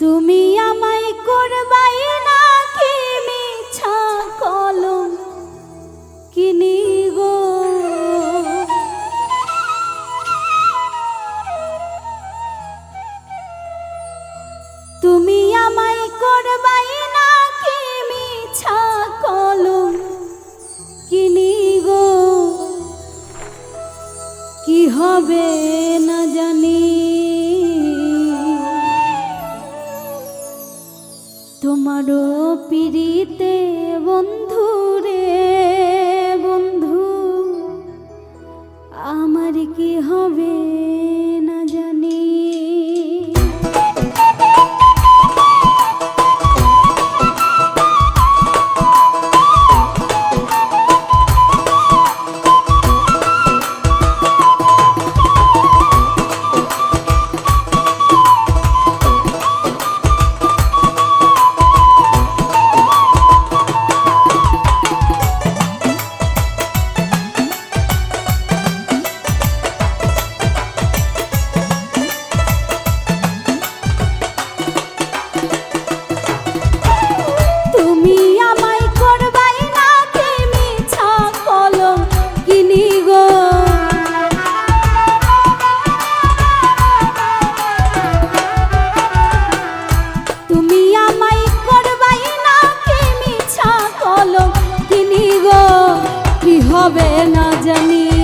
তুমি আমায় করবাই না কি মিছা কলম? কিনি গো? তুমি আমায় করবাই না কি মিছা কলম? কিনি গো? কি হবে না জানি? তোমারও পিড়িতে বন্ধু রে বন্ধু। আমার কি হবে হবে না জানি।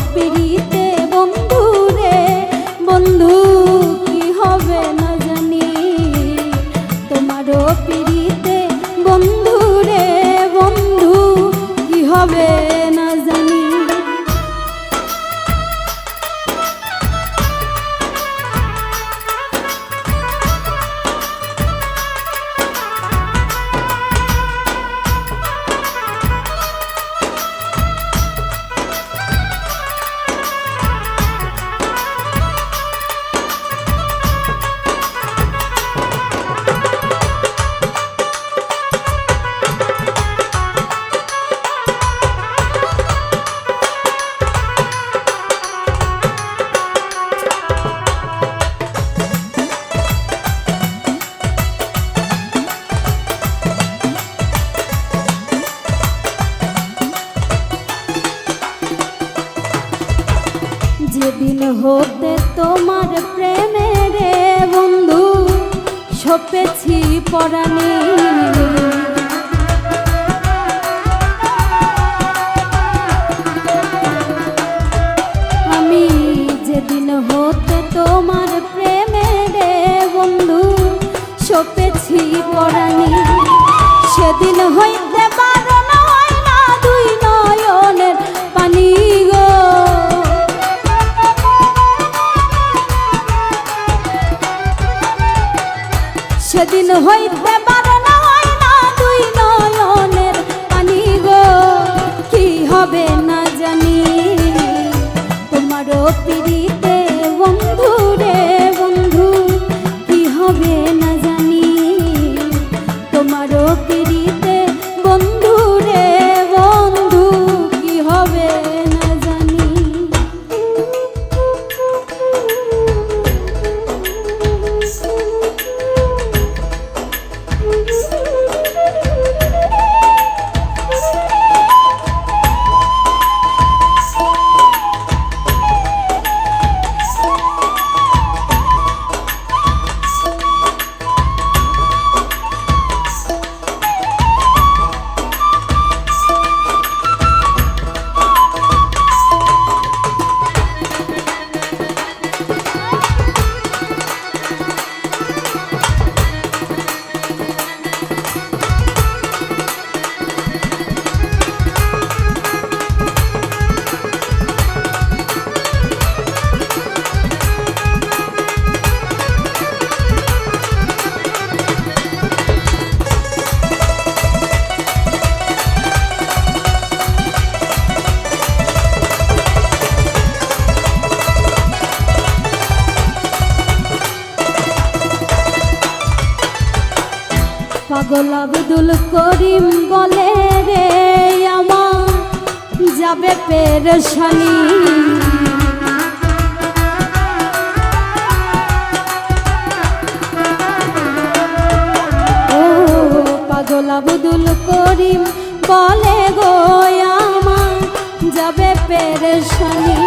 would be. খপেছি পরাণী। আমি যেদিন হতে তোমার প্রেমে রে বন্ধু ছপেছি পরাণী। সেদিন হয় হইতে পারে হয় না দুই নয়নের পানি গো। কি হবে না জানি তোমারও পিড়িতে পাগল আব্দুল করিম বলে রে, আমার যাবে পেরেশানি। ও পাগল আব্দুল করিম বলে গো, আমার যাবে পেরেশানি।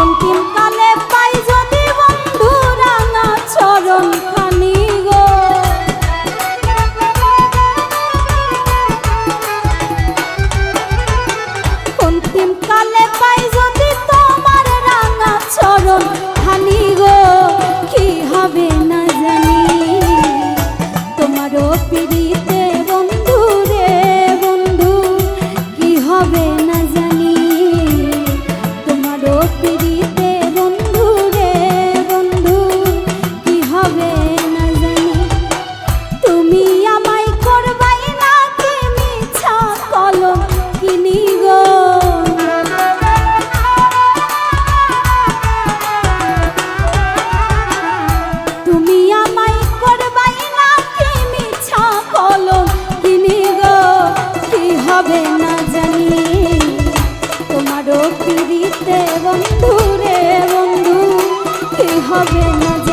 অন্তিম কালে পাই যদি বন্ধু রাঙা চরণ হবে না